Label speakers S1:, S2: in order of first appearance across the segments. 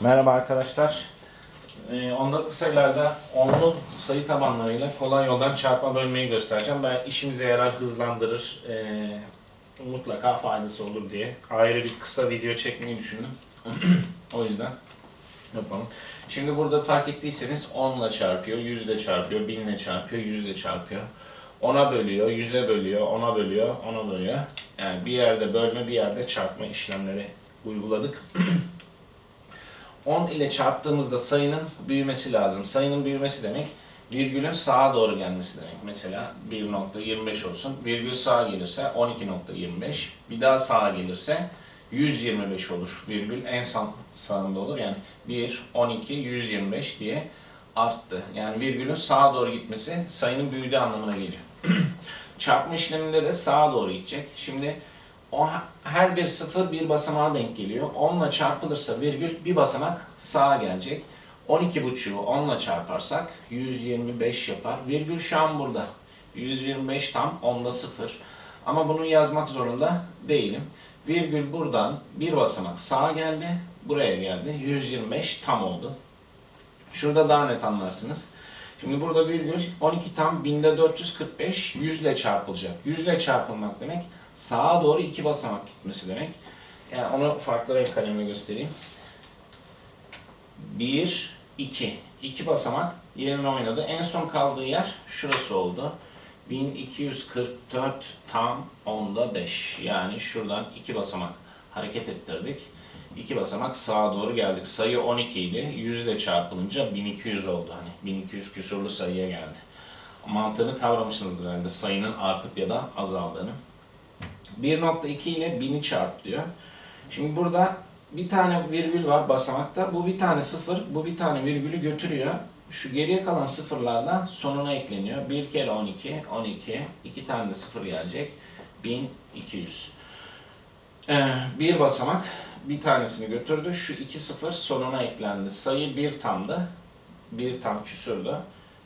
S1: Merhaba arkadaşlar. Ee, ondalıklı sayılarda onlu sayı tabanlarıyla kolay yoldan çarpma bölmeyi göstereceğim. Ben işimize yarar, hızlandırır, ee, mutlaka faydası olur diye ayrı bir kısa video çekmeyi düşündüm. o yüzden yapalım. Şimdi burada fark ettiyseniz 10 ile çarpıyor, 100 ile çarpıyor, 1000 ile çarpıyor, 100 ile çarpıyor. 10'a bölüyor, 100'e bölüyor, 10'a bölüyor, 10'a bölüyor. Yani bir yerde bölme, bir yerde çarpma işlemleri uyguladık. 10 ile çarptığımızda sayının büyümesi lazım. Sayının büyümesi demek virgülün sağa doğru gelmesi demek. Mesela 1.25 olsun. Virgül sağa gelirse 12.25. Bir daha sağa gelirse 125 olur. Virgül en son sağında olur. Yani 1, 12, 125 diye arttı. Yani virgülün sağa doğru gitmesi sayının büyüdüğü anlamına geliyor. Çarpma işleminde de sağa doğru gidecek. Şimdi o her bir sıfır bir basamağa denk geliyor. 10 ile çarpılırsa virgül bir basamak sağa gelecek. 12.5'u 10 ile çarparsak 125 yapar. Virgül şu an burada. 125 tam 10'da 0. Ama bunu yazmak zorunda değilim. Virgül buradan bir basamak sağa geldi. Buraya geldi. 125 tam oldu. Şurada daha net anlarsınız. Şimdi burada virgül 12 tam 1000'de 445 100 ile çarpılacak. 100 ile çarpılmak demek sağa doğru iki basamak gitmesi demek. Yani onu farklı renk kalemle göstereyim. 1, 2. 2 basamak yerine oynadı. En son kaldığı yer şurası oldu. 1244 tam 10'da 5. Yani şuradan iki basamak hareket ettirdik. İki basamak sağa doğru geldik. Sayı 12 idi. 100 ile çarpılınca 1200 oldu. Hani 1200 küsurlu sayıya geldi. Mantığını kavramışsınızdır herhalde sayının artıp ya da azaldığını. 1.2 ile 1000'i çarp diyor. Şimdi burada bir tane virgül var basamakta. Bu bir tane sıfır, bu bir tane virgülü götürüyor. Şu geriye kalan sıfırlardan sonuna ekleniyor. 1 kere 12, 12. iki tane de sıfır gelecek. 1200. Ee, bir basamak bir tanesini götürdü. Şu iki sıfır sonuna eklendi. Sayı bir tamdı. Bir tam küsürdü.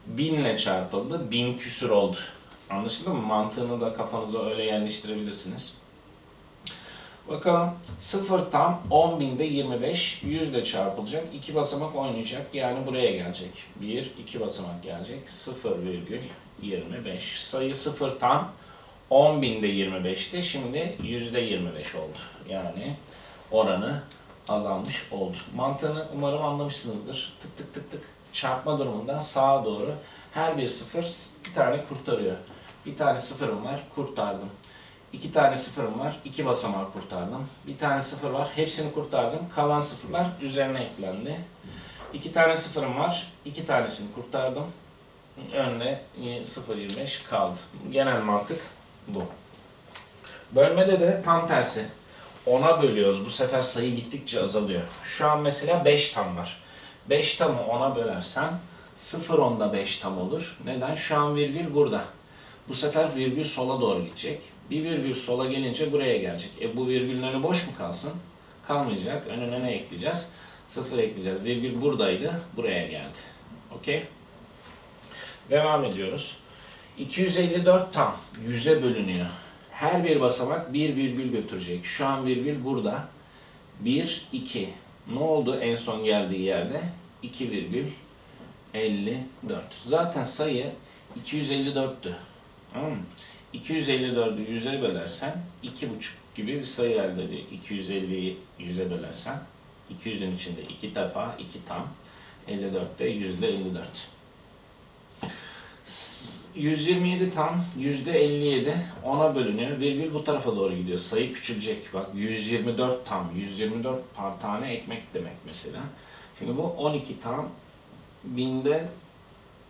S1: 1000 ile çarpıldı. 1000 küsür oldu. Anlaşıldı mı? Mantığını da kafanıza öyle yerleştirebilirsiniz. Bakalım 0 tam 10 binde 25 100 ile çarpılacak. 2 basamak oynayacak. Yani buraya gelecek. 1 2 basamak gelecek. 0,25. Sayı 0 tam 10 binde 25'ti. Şimdi yüzde 25 oldu. Yani oranı azalmış oldu. Mantığını umarım anlamışsınızdır. Tık tık tık tık çarpma durumunda sağa doğru her bir sıfır bir tane kurtarıyor. Bir tane sıfırım var, kurtardım. İki tane sıfırım var, iki basamağı kurtardım. Bir tane sıfır var, hepsini kurtardım. Kalan sıfırlar üzerine eklendi. İki tane sıfırım var, iki tanesini kurtardım. Önde 0.25 kaldı. Genel mantık bu. Bölmede de tam tersi. 10'a bölüyoruz. Bu sefer sayı gittikçe azalıyor. Şu an mesela 5 tam var. 5 tamı 10'a bölersen 0 onda 5 tam olur. Neden? Şu an virgül burada. Bu sefer virgül sola doğru gidecek. Bir virgül sola gelince buraya gelecek. E bu virgülün önü boş mu kalsın? Kalmayacak. Önüne ne ekleyeceğiz? 0 ekleyeceğiz. Virgül buradaydı. Buraya geldi. Okey? Devam ediyoruz. 254 tam 100'e bölünüyor. Her bir basamak bir virgül götürecek. Şu an virgül burada. 1, 2. Ne oldu en son geldiği yerde? 2 virgül 54. Zaten sayı 254'tü. Tamam mı? 254'ü 100'e bölersen 2,5 gibi bir sayı elde ediyor. 250'yi 100'e bölersen 200'ün içinde 2 defa 2 tam 54'te yüzde 54. 127 tam yüzde 57 ona bölünüyor. Virgül bu tarafa doğru gidiyor. Sayı küçülecek. Bak 124 tam 124 par tane ekmek demek mesela. Şimdi bu 12 tam binde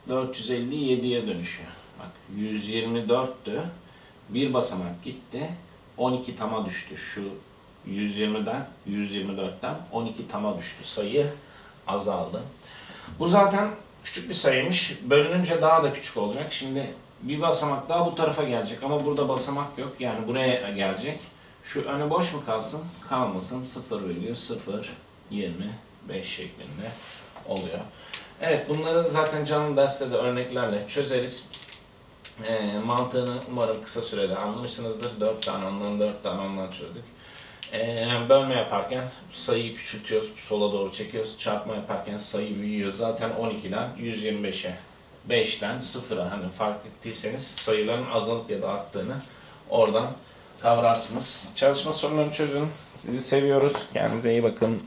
S1: 457'ye dönüşüyor. Bak 124'tü. Bir basamak gitti. 12 tama düştü. Şu 120'den 124'ten 12 tama düştü. Sayı azaldı. Bu zaten küçük bir sayıymış. Bölününce daha da küçük olacak. Şimdi bir basamak daha bu tarafa gelecek ama burada basamak yok. Yani buraya gelecek. Şu önü boş mu kalsın? Kalmasın. 0,025 şeklinde oluyor. Evet bunları zaten canlı derste de örneklerle çözeriz. E, mantığını umarım kısa sürede anlamışsınızdır. 4 tane ondan 4 tane ondan çözdük. Ee, bölme yaparken sayıyı küçültüyoruz, sola doğru çekiyoruz. Çarpma yaparken sayı büyüyor. Zaten 12'den 125'e, 5'ten 0'a hani fark ettiyseniz sayıların azalıp ya da arttığını oradan kavrarsınız. Çalışma sorunlarını çözün. Sizi seviyoruz. Kendinize iyi bakın.